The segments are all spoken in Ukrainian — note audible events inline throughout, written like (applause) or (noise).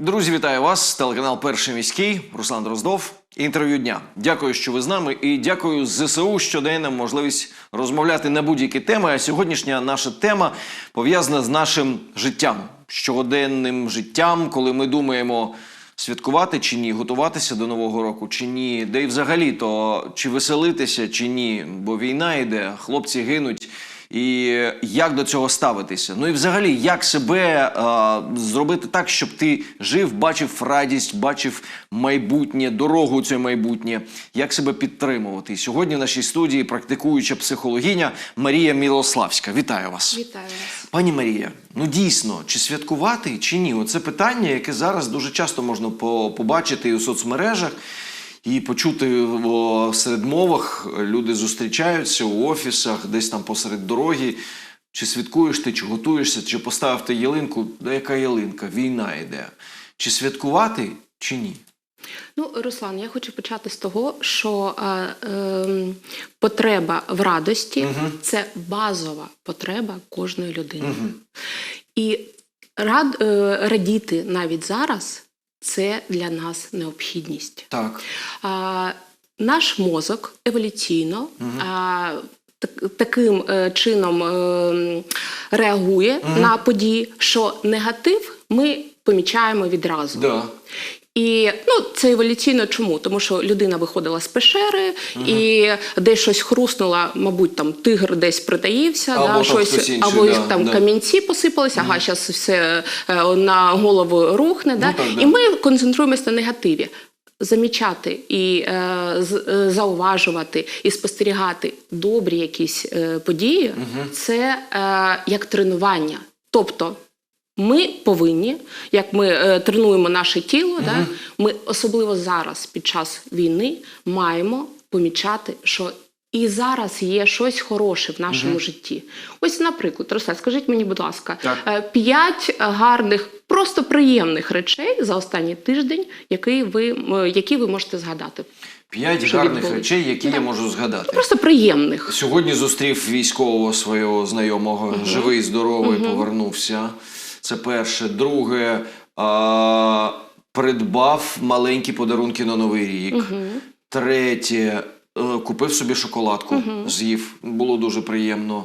Друзі, вітаю вас! Телеканал Перший міський Руслан Дроздов. Інтерв'ю дня. Дякую, що ви з нами, і дякую ЗСУ, що дає нам можливість розмовляти на будь-які теми. А сьогоднішня наша тема пов'язана з нашим життям, щогоденним життям, коли ми думаємо. Святкувати чи ні, готуватися до нового року чи ні, де й взагалі то чи веселитися чи ні, бо війна йде, хлопці гинуть. І як до цього ставитися? Ну і взагалі, як себе е, зробити так, щоб ти жив, бачив радість, бачив майбутнє, дорогу це майбутнє, як себе підтримувати? Сьогодні в нашій студії практикуюча психологиня Марія Мілославська. Вітаю вас. Вітаю вас. Пані Марія, ну дійсно, чи святкувати, чи ні? Оце питання, яке зараз дуже часто можна побачити і у соцмережах. І почути о, серед мовах люди зустрічаються у офісах, десь там посеред дороги. Чи святкуєш ти, чи готуєшся, чи поставив ти ялинку? Да яка ялинка? Війна йде. Чи святкувати, чи ні? Ну, Руслан, я хочу почати з того, що е, е, потреба в радості це базова потреба кожної людини. І рад, е, радіти навіть зараз це для нас необхідність. Так. А, наш мозок еволюційно а, так, таким е, чином е, реагує на події, що негатив ми помічаємо відразу. Да. І ну, це еволюційно чому? Тому що людина виходила з пешери і десь щось хрустнула, мабуть, там тигр десь притаївся, Або да, там щось, інший, або да, там да. камінці посипалися, ага, зараз все е, на голову рухне. Да? Ну, так, да. І ми концентруємося на негативі. Замічати і е, з- е, зауважувати і спостерігати добрі якісь е, події це е, як тренування. Тобто ми повинні, як ми е, тренуємо наше тіло, да, ми особливо зараз, під час війни, маємо помічати, що і зараз є щось хороше в нашому житті. Ось, наприклад, Руслан, скажіть мені, будь ласка, Так. е, п'ять гарних, просто приємних речей за останній тиждень, які ви, які ви можете згадати. П'ять гарних речей, які я можу згадати. Просто приємних. Сьогодні зустрів військового свого знайомого, живий, здоровий, повернувся. Це перше. Друге, а, придбав маленькі подарунки на Новий рік. Третє, е, купив собі шоколадку, з'їв. Було дуже приємно.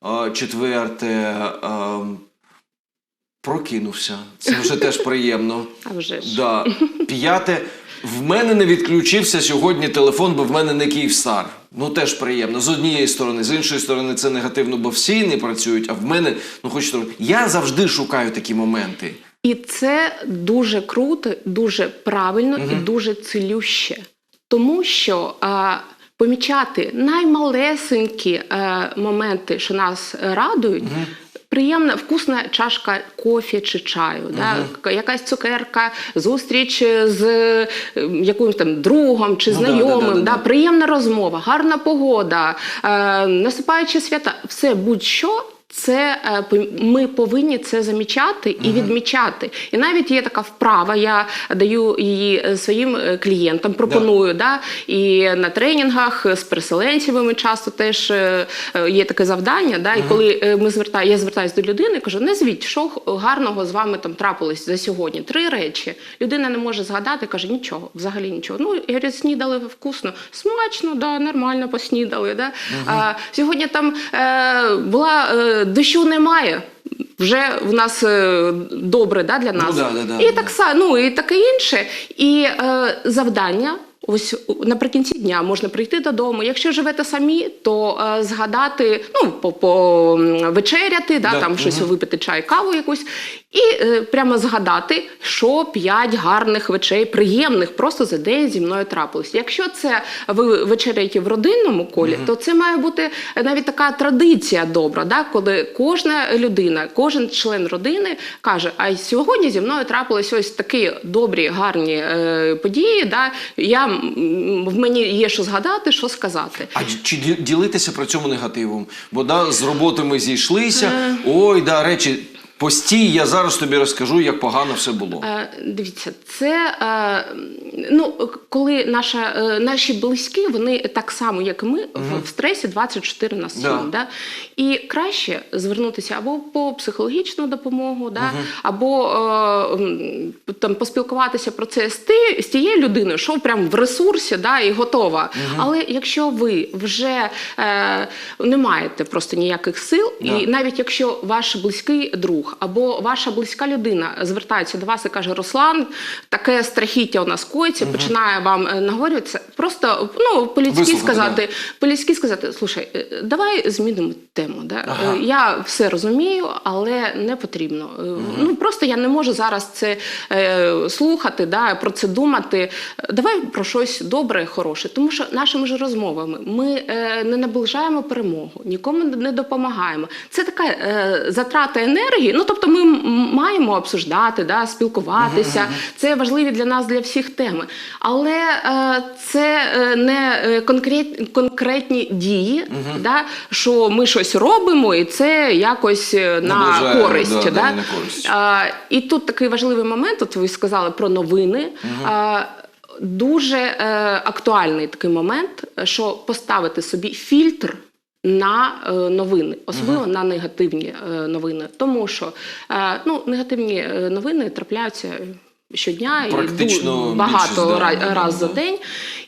А, четверте, а, прокинувся. Це вже (laughs) теж приємно. А вже ж. Да. П'яте. В мене не відключився сьогодні телефон, бо в мене не Київстар. Ну теж приємно. З однієї сторони, з іншої сторони, це негативно, бо всі не працюють, а в мене, ну хоч трохи. Я завжди шукаю такі моменти. І це дуже круто, дуже правильно і дуже цілюще. Тому що а, помічати наймалесенькі а, моменти, що нас радують. радують. Приємна вкусна чашка кофі чи чаю, да? якась цукерка, зустріч з е, якимось там другом чи Ну, знайомим, да, да, да, да, да. приємна розмова, гарна погода, е, насипаючи свята, все будь-що. Це е, ми повинні це замічати і відмічати. І навіть є така вправа. Я даю її е, своїм е, клієнтам, пропоную. Да. І на тренінгах з переселенцями часто теж є таке завдання. Да. І коли ми звертаю, я звертаюся до людини, кажу: назвіть, що гарного з вами там трапилось за сьогодні. Три речі. Людина не може згадати, каже, нічого, взагалі нічого. Ну, я говорю, снідали вкусно, смачно, да, нормально поснідали. Да. А, сьогодні там е, була е, дощу немає. Вже в нас е, добре да, для нас. да, да, да, і так да. ну і таке інше. І е, завдання. Ось наприкінці дня можна прийти додому. Якщо живете самі, то е, згадати, ну по, по вечеряти, да, Да, там щось випити чай, каву якусь, і е, прямо згадати, що п'ять гарних вечей, приємних просто за день зі мною трапилось. Якщо це ви вечеряєте в родинному колі, то це має бути навіть така традиція добра, да, коли кожна людина, кожен член родини каже: А сьогодні зі мною трапились ось такі добрі, гарні е, події. Да, я, в мені є що згадати, що сказати. А чи ділитися про цьому негативом? Бо да, з роботи ми зійшлися. Е. Ой, да, речі. Постій, я зараз тобі розкажу, як погано все було. Е, Дивіться, це е, ну, коли наша, е, наші близькі, вони так само, як і ми, в- в стресі 24 на 7. Да. Да. І краще звернутися або по психологічну допомогу, да, або е, там, поспілкуватися про це з, ти, з тією людиною, що прям в ресурсі да, і готова. Але якщо ви вже е, не маєте просто ніяких сил, Да. і навіть якщо ваш близький друг або ваша близька людина звертається до вас і каже: Руслан, таке страхіття у нас коїться, починає вам е, наговорювати, це просто ну по-людськи сказати, по-людськи сказати, слушай, е, давай змінимо тему. Да? Ага. Е, Я все розумію, але не потрібно. Е, Ну просто я не можу зараз це е, слухати, да, про це думати. Давай про щось добре, хороше. Тому що нашими ж розмовами ми е, не наближаємо перемогу, нікому не допомагаємо. Це така е, затрата енергії. Ну тобто, ми маємо обсуждати, да, спілкуватися. Це важливі для нас для всіх теми. Але е, це е, не е, конкрет, конкретні дії, да, що ми щось робимо, і це якось е, на Наближає, користь. да, Да, да, на користь. А, і тут такий важливий момент. От ви сказали про новини. А, дуже е, актуальний такий момент, що поставити собі фільтр. На е, новини, особливо на негативні е, новини, тому що е, ну негативні новини трапляються щодня Практично і багато більшість, да, да, раз за день.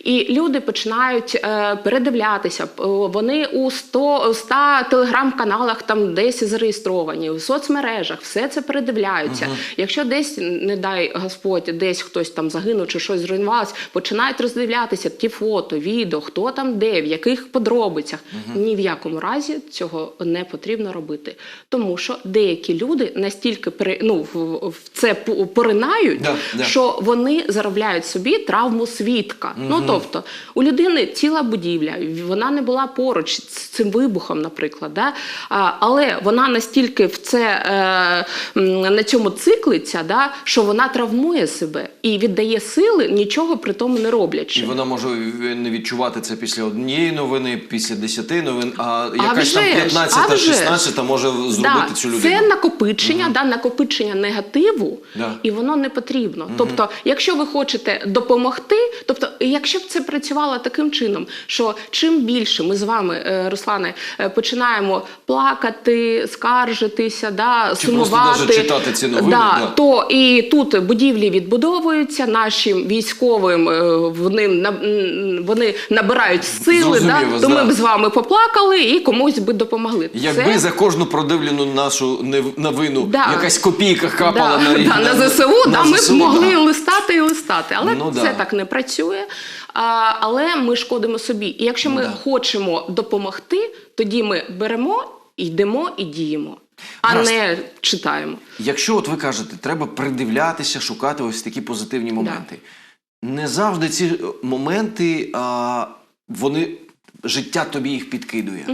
І люди починають е, передивлятися. Вони у 100, 100 телеграм-каналах там десь зареєстровані, в соцмережах, все це передивляються. Якщо десь, не дай Господь, десь хтось там загинув чи щось зруйнувалось, починають роздивлятися ті фото, відео, хто там де, в яких подробицях. Ні в якому разі цього не потрібно робити. Тому що деякі люди настільки ну, в, в це поринають, Да, да. що вони заробляють собі травму свідка. Ну тобто у людини ціла будівля, вона не була поруч з цим вибухом, наприклад. Да? А, але вона настільки в це е, на цьому циклиться, да? що вона травмує себе і віддає сили, нічого при тому не роблячи. І вона може не відчувати це після однієї новини, після десяти новин, а якась там вже ж, 15 а вже ж. 16 може зробити Да, цю людину. Це накопичення, да, накопичення негативу, Да. і воно не потрібно. Тобто, якщо ви хочете допомогти, тобто, якщо б це працювало таким чином, що чим більше ми з вами, е, Руслане, е, починаємо плакати, скаржитися, да, Чи сумувати, читати ці новини, да, да. то і тут будівлі відбудовуються, нашим військовим е, вони, на- вони набирають сили, да, вас, то ми б з вами поплакали і комусь би допомогли. Якби Це- за кожну продивлену нашу новину Да. якась копійка капала да, (laughs) на, да, на ЗСУ, да, ми ЗСУ, б могли да. листати і листати. Але Ну, це да. так не працює. А, але ми шкодимо собі. І якщо ми Ну, хочемо допомогти, тоді ми беремо, йдемо і діємо, а Раз. не читаємо. Якщо от ви кажете, треба придивлятися, шукати ось такі позитивні моменти. Не завжди ці е, моменти, а, вони життя тобі їх підкидує.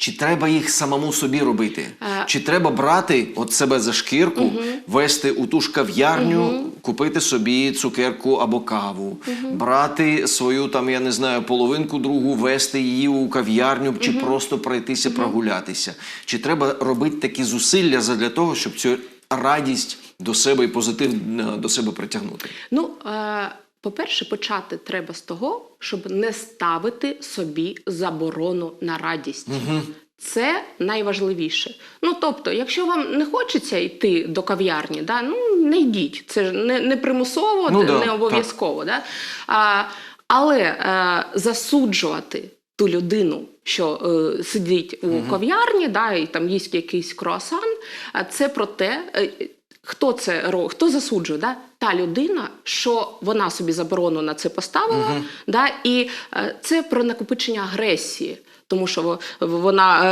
Чи треба їх самому собі робити? Е. Чи треба брати от себе за шкірку, вести у ту ж кав'ярню, купити собі цукерку або каву, брати свою там, я не знаю, половинку другу, вести її у кав'ярню, чи просто пройтися, прогулятися? Чи треба робити такі зусилля задля того, щоб цю радість до себе і позитив е, до себе притягнути? Ну, е, по-перше, почати треба з того, щоб не ставити собі заборону на радість. Це найважливіше. Ну тобто, якщо вам не хочеться йти до кав'ярні, да, ну не йдіть. Це ж не, не примусово, Ну, да, не обов'язково. Да? А, але е, засуджувати ту людину, що е, сидить у кав'ярні, да, і там їсть якийсь круасан, а це про те. е, Хто це хто засуджує? Да? Та людина, що вона собі заборону на це поставила, да? і е, це про накопичення агресії. Тому що во- вона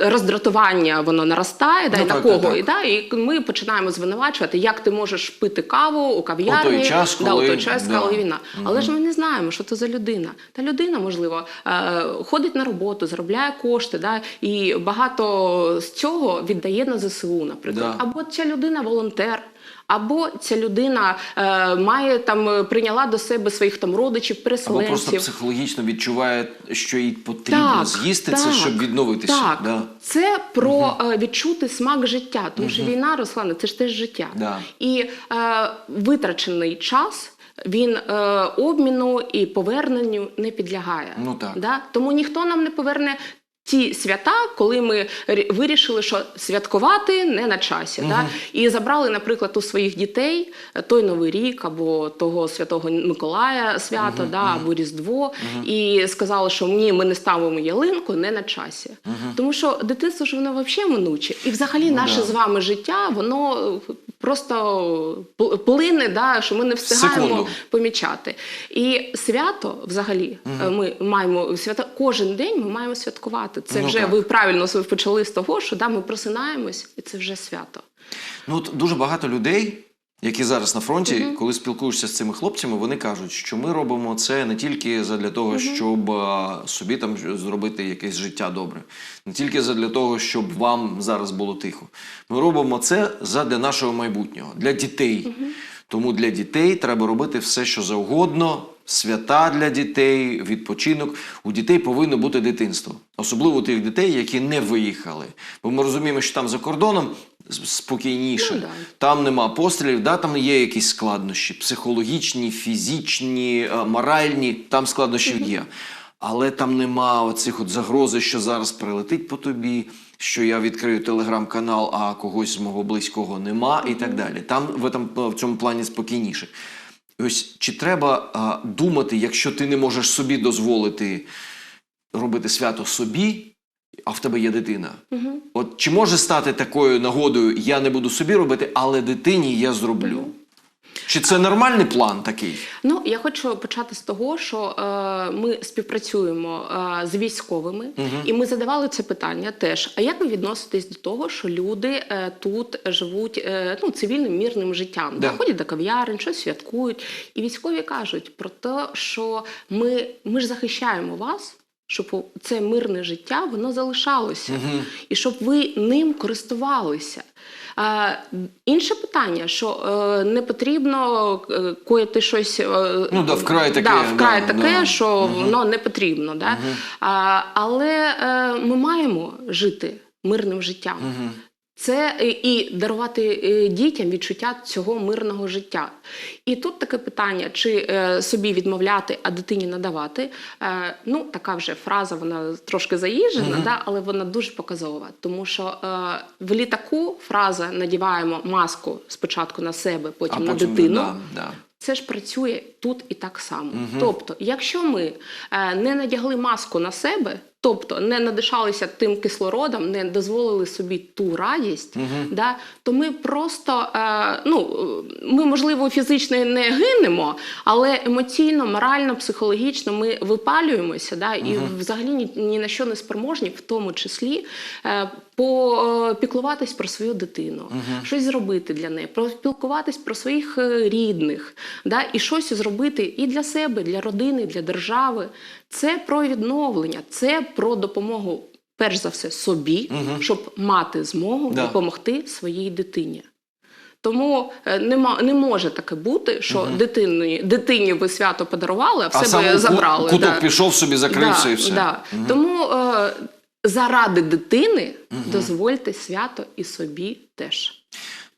е, роздратування воно наростає, да, Ну, і так, кого? так. І, да, і ми починаємо звинувачувати, як ти можеш пити каву у кав'ярні У той час, да, у той час, да. коли війна. Але ж ми не знаємо, що це за людина. Та людина, можливо, е, ходить на роботу, заробляє кошти, да, і багато з цього віддає на ЗСУ, наприклад. Да. Або ця людина волонтер. Або ця людина е, має там е, прийняла до себе своїх там родичів, Або просто психологічно відчуває, що їй потрібно Так, з'їсти так, це, щоб відновитися. Так, Да. це про е, відчути смак життя, тому що війна, Руслане, це ж теж життя. Да. І е, витрачений час. Він е, обміну і поверненню не підлягає. Ну так. Да? Тому ніхто нам не поверне ті свята, коли ми рі- вирішили, що святкувати не на часі. Да? І забрали, наприклад, у своїх дітей е, той Новий рік або того Святого Миколая свято, да, або Різдво, і сказали, що ні, ми не ставимо ялинку не на часі. Тому що дитинство ж воно взагалі минуче. І взагалі наше Ну да. з вами життя, воно е, просто пл- плине, да, що ми не встигаємо Секунду. помічати. І свято взагалі угу. ми маємо свята кожен день ми маємо святкувати. Це Ну, вже так. ви правильно почали з того, що да, ми просинаємось, і це вже свято. Ну, от дуже багато людей, які зараз на фронті, коли спілкуєшся з цими хлопцями, вони кажуть, що ми робимо це не тільки для того, щоб а, собі там зробити якесь життя добре, не тільки для того, щоб вам зараз було тихо. Ми робимо це для нашого майбутнього, для дітей. Тому для дітей треба робити все, що завгодно. Свята для дітей, відпочинок. У дітей повинно бути дитинство. Особливо у тих дітей, які не виїхали. Бо ми розуміємо, що там за кордоном спокійніше. Ну, да. Там нема пострілів, да, там є якісь складнощі психологічні, фізичні, е, моральні, там складнощі є. Але там нема оцих от загрози, що зараз прилетить по тобі, що я відкрию телеграм-канал, а когось з мого близького нема, і так далі. Там в, этом, в цьому плані спокійніше. Ось чи треба а, думати, якщо ти не можеш собі дозволити робити свято собі, а в тебе є дитина. Угу. От чи може стати такою нагодою, я не буду собі робити, але дитині я зроблю? Чи це нормальний план такий? Ну, я хочу почати з того, що е, ми співпрацюємо е, з військовими, і ми задавали це питання теж. А як ви відноситесь до того, що люди е, тут живуть е, ну, цивільним мірним життям? Да. Ходять до кав'ярень, щось святкують. І військові кажуть про те, що ми, ми ж захищаємо вас. Щоб це мирне життя воно залишалося, і щоб ви ним користувалися. А, інше питання, що е, не потрібно е, коїти щось. е, Ну да, вкрай таке, Да, вкрай да, таке, да. що воно не потрібно. Да? А, але е, ми маємо жити мирним життям. Це е, і дарувати е, дітям відчуття цього мирного життя. І тут таке питання: чи е, собі відмовляти, а дитині надавати. Ну, така вже фраза, вона трошки заїжджена, да, але вона дуже показова. Тому що в літаку фраза надіваємо маску спочатку на себе, потім, а на потім дитину. Да, да. Це ж працює тут і так само. Тобто, якщо ми е, не надягли маску на себе, тобто не надишалися тим кислородом, не дозволили собі ту радість, да, то ми просто е, ну, е, ми, можливо, фізично не гинемо, але емоційно, морально, психологічно ми випалюємося, да, і взагалі ні, ні на що не спроможні, в тому числі е, попіклуватись про свою дитину, щось зробити для неї, поспілкуватись про своїх е, рідних, да, і щось зробити і для себе, і для родини, і для держави. Це про відновлення, це про допомогу, перш за все, собі, щоб мати змогу Да. допомогти своїй дитині. Тому е, нема, не може таке бути, що дитині, дитині ви свято подарували, а в А сам забрали. куток да. пішов собі, закрився Да, і все. Да. Тому е, заради дитини дозвольте свято і собі теж.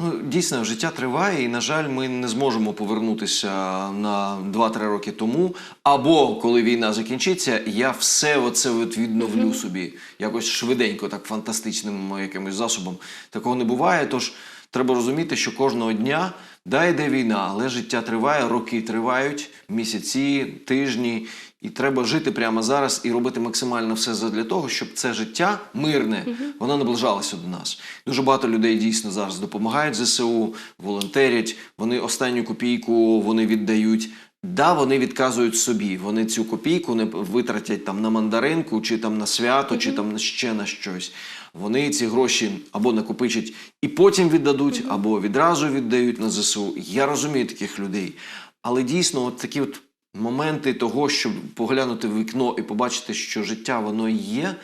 Ну, дійсно, життя триває, і, на жаль, ми не зможемо повернутися на 2-3 роки тому. Або коли війна закінчиться, я все оце от відновлю собі якось швиденько, так фантастичним якимось засобом. Такого не буває. Тож треба розуміти, що кожного дня да йде війна, але життя триває, роки тривають, місяці, тижні. І треба жити прямо зараз і робити максимально все для того, щоб це життя мирне, воно наближалося до нас. Дуже багато людей дійсно зараз допомагають ЗСУ, волонтерять. Вони останню копійку вони віддають. Да, вони відказують собі. Вони цю копійку не витратять там на мандаринку, чи там на свято, чи там на ще на щось. Вони ці гроші або накопичать і потім віддадуть, або відразу віддають на ЗСУ. Я розумію таких людей. Але дійсно, от такі от моменти того, щоб поглянути в вікно і побачити, що життя воно є,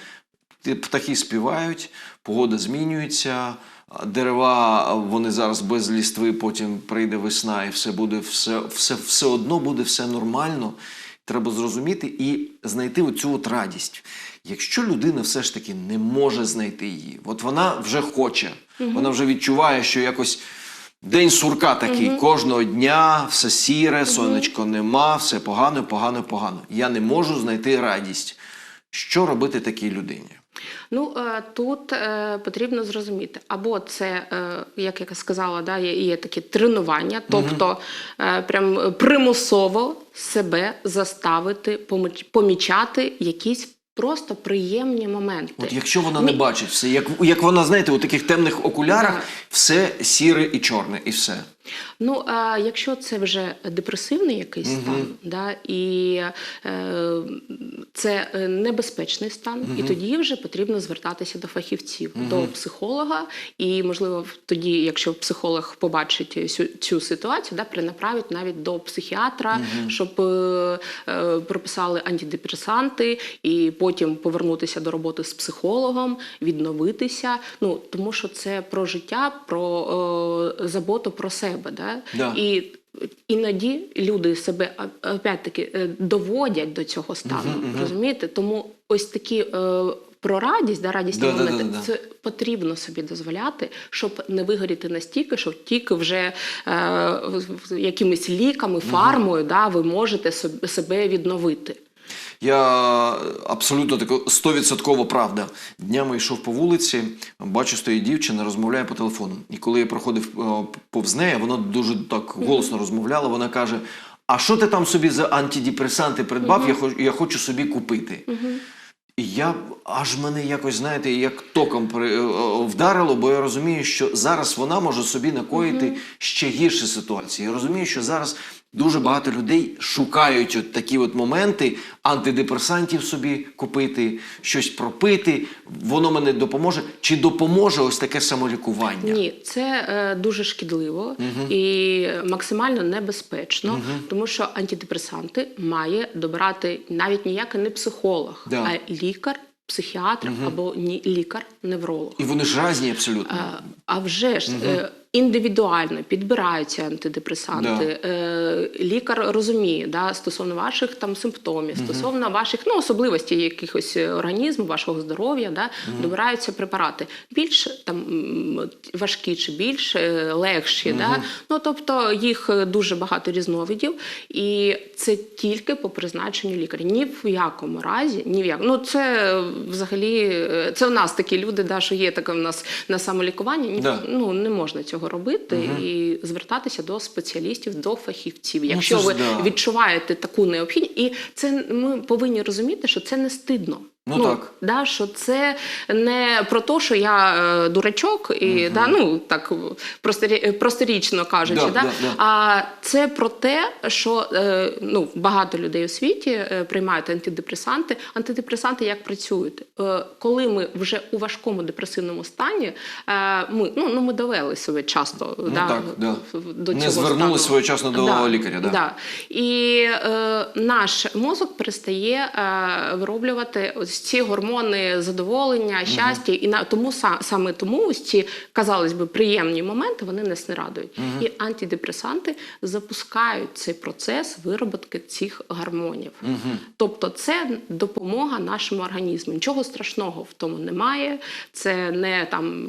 птахи співають, погода змінюється. Дерева вони зараз без лістви, потім прийде весна, і все буде все, все, все одно буде все нормально. Треба зрозуміти і знайти оцю от радість. Якщо людина все ж таки не може знайти її, от вона вже хоче, вона вже відчуває, що якось день сурка такий кожного дня, все сіре, сонечко нема, все погано, погано, погано. Я не можу знайти радість. Що робити такій людині? Ну е, тут е, потрібно зрозуміти, або це, е, як я сказала, да, є, такі тренування, тобто прям примусово себе заставити помічати якісь просто приємні моменти. От якщо вона не Ні. бачить все, як, як вона, знаєте, у таких темних окулярах, Да. все сіре і чорне, і все. Ну, а якщо це вже депресивний якийсь стан, да, і е, це е, небезпечний стан, і тоді вже потрібно звертатися до фахівців, до психолога, і можливо тоді, якщо психолог побачить цю, цю ситуацію, да, перенаправить навіть до психіатра, щоб е, е, прописали антидепресанти, і потім повернутися до роботи з психологом, відновитися. Ну тому що це про життя, про е, заботу про себе. Да? Да. І іноді люди себе опять-таки е, доводять до цього стану. Розумієте? Тому ось такі. е, Про радість, да, радісні Да, да, моменти, да, да. це потрібно собі дозволяти, щоб не вигоріти настільки, що тільки вже е, якимись ліками, фармою, да, ви можете собі- себе відновити. Я абсолютно тако стовідсотково правда. Днями йшов по вулиці, бачу, стоїть дівчина, розмовляє по телефону. І коли я проходив е, повз неї, вона дуже так голосно розмовляла. Вона каже: А що ти там собі за антидепресанти придбав? Я хочу, я хочу собі купити. І я аж мене якось, знаєте, як током е, е, вдарило, бо я розумію, що зараз вона може собі накоїти ще гірші ситуації. Я розумію, що зараз дуже багато людей шукають от такі от моменти антидепресантів собі купити, щось пропити. Воно мене допоможе. Чи допоможе ось таке самолікування? Ні, це е, дуже шкідливо і максимально небезпечно, тому що антидепресанти має добирати навіть ніякий не психолог, Да. а лікар, психіатр або ні лікар-невролог. І вони ж різні абсолютно. А, а вже ж е, індивідуально підбираються антидепресанти. Е, лікар розуміє да, стосовно ваших там симптомів, стосовно ваших ну, особливостей якихось організму, вашого здоров'я, да, добираються препарати більш там важкі чи більш е, легші. Да? Ну, тобто їх дуже багато різновидів, і це тільки по призначенню лікаря. Ні в якому разі, ні в як... Ну, це взагалі е, це в нас такі люди, да, що є таке в нас на самолікування. Ні, Да. ну не можна цього робити і звертатися до спеціалістів, до фахівців. Якщо ну, ви да. відчуваєте таку необхідність, і це ми повинні розуміти, що це не стидно. Ну, так. Да, що це не про те, що я е, дурачок, і да, ну так просторі, просторічно кажучи, Да, да, да, да. а це про те, що е, ну, багато людей у світі е, приймають антидепресанти. Антидепресанти як працюють? Е, коли ми вже у важкому депресивному стані, е, ми, ну, ну, ми довели себе часто да, так, да. до Не цього звернули стану. своєчасно до лікаря, да. Да. І е, наш мозок перестає е, вироблювати ось ці гормони задоволення, щастя, і на тому са- саме тому ось ці, казалось би, приємні моменти вони нас не радують. І антидепресанти запускають цей процес вироботки цих гормонів. Тобто, це допомога нашому організму. Нічого страшного в тому немає. Це не там,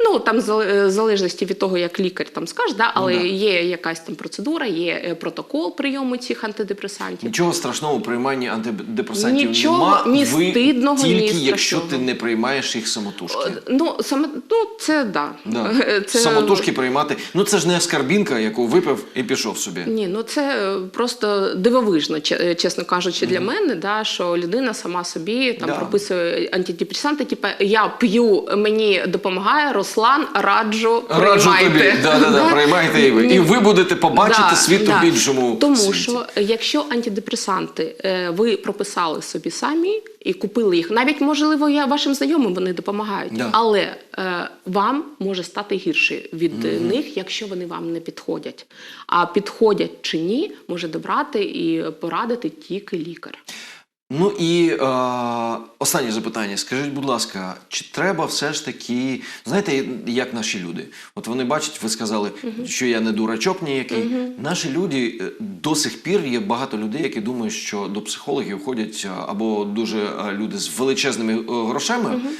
ну там зале- залежності від того, як лікар там скаже, да, але Ну да. є якась там процедура, є е, протокол прийому цих антидепресантів. Нічого страшного у прийманні антидепресантів Нічого нема. ні Ви стидного, тільки ні якщо страшного. ти не приймаєш їх самотужки. Ну саме ну це да. Да. (laughs) Це, Самотужки приймати. Ну це ж не скарбінка, яку випив і пішов собі. Ні, ну це е, просто дивовижно, е, чесно кажучи, для мене, да, що людина сама собі там Да. прописує антидепресанти, типу я п'ю, мені допомагає, Руслан, раджу, Раджу приймайте. тобі, да, да, да, (laughs) приймайте і ви. Ні. І ви будете побачити Да, світ да. у більшому Тому світі. що е, якщо антидепресанти е, ви прописали собі самі і купили їх, навіть можливо, я вашим знайомим вони допомагають, Да. але е, вам може стати гірше від е, них, якщо вони вам не підходять. А підходять чи ні, може добрати і порадити тільки лікар. Ну і е, останнє запитання. Скажіть, будь ласка, чи треба все ж таки, знаєте, як наші люди? От вони бачать, ви сказали, що я не дурачок ніякий. Наші люди е, до сих пір є багато людей, які думають, що до психологів ходять е, або дуже е, люди з величезними грошами. грошами.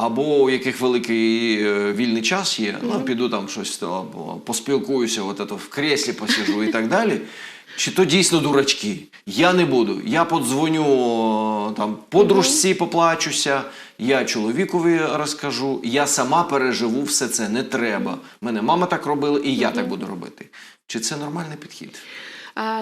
Або у яких великий е, вільний час є, ну піду там щось то, або поспілкуюся, от ето, в креслі посижу і так далі. Чи то дійсно дурачки? Я не буду. Я подзвоню там подружці, поплачуся, я чоловікові розкажу, я сама переживу все це. Не треба. Мене мама так робила, і я так буду робити. Чи це нормальний підхід?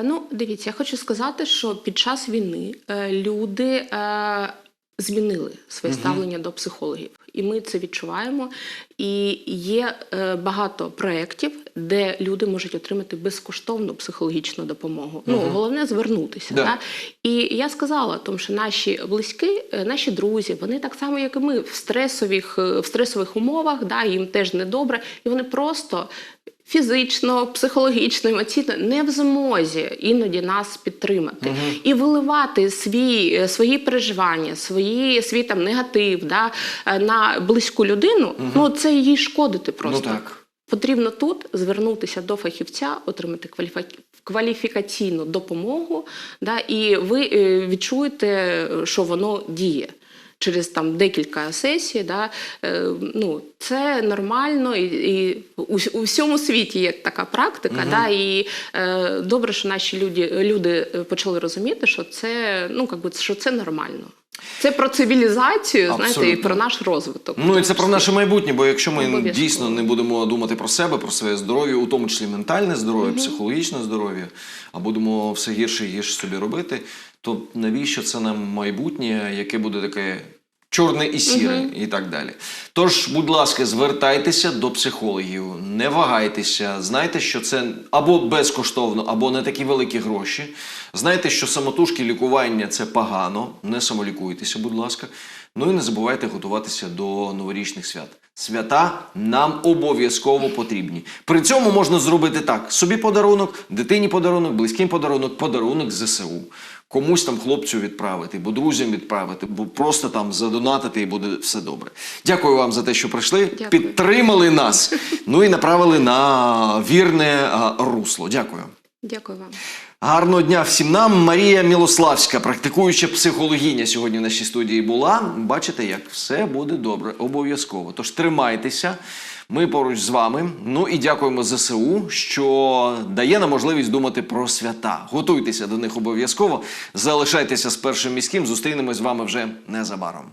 Ну, дивіться, я хочу сказати, що під час війни е, люди е, змінили своє ставлення до психологів, і ми це відчуваємо. І є е, багато проєктів, де люди можуть отримати безкоштовну психологічну допомогу. Ну головне звернутися. Да. Да. І я сказала, тому що наші близькі, е, наші друзі, вони так само, як і ми, в стресових, е, в стресових умовах, да, їм теж недобре, і вони просто. Фізично, психологічно, емоційно не в змозі іноді нас підтримати і виливати свій, е, свої переживання, свої, свій там негатив да, е, на близьку людину. Ну це їй шкодити просто. Ну так. Потрібно тут звернутися до фахівця, отримати кваліфа- кваліфікаційну допомогу, да, і ви е, відчуєте, що воно діє. Через там декілька сесій, да, е, ну, це нормально, і, і у, у всьому світі є така практика. Да, і е, добре, що наші люди, люди е, почали розуміти, що це, ну, как би, що це нормально. Це про цивілізацію, знаєте, і про наш розвиток. Ну і це про наше майбутнє, бо якщо ми Обов'язково. дійсно не будемо думати про себе, про своє здоров'я, у тому числі ментальне здоров'я, психологічне здоров'я, а будемо все гірше і гірше собі робити, то навіщо це нам майбутнє, яке буде таке чорне і сіре, і так далі. Тож, будь ласка, звертайтеся до психологів, не вагайтеся, знайте, що це або безкоштовно, або не такі великі гроші. Знайте, що самотужки лікування це погано, не самолікуйтеся, будь ласка. Ну і не забувайте готуватися до новорічних свят. Свята нам обов'язково потрібні. При цьому можна зробити так: собі подарунок, дитині подарунок, близьким подарунок, подарунок ЗСУ. Комусь там хлопцю відправити, бо друзям відправити, бо просто там задонатити і буде все добре. Дякую вам за те, що прийшли, Дякую. підтримали нас, ну і направили на вірне а, русло. Дякую. Дякую вам. Гарного дня всім нам. Марія Мілославська, практикуюча психологиня, сьогодні в нашій студії була. Бачите, як все буде добре, обов'язково. Тож тримайтеся. Ми поруч з вами. Ну і дякуємо ЗСУ, що дає нам можливість думати про свята. Готуйтеся до них обов'язково. Залишайтеся з першим міським. Зустрінемось з вами вже незабаром.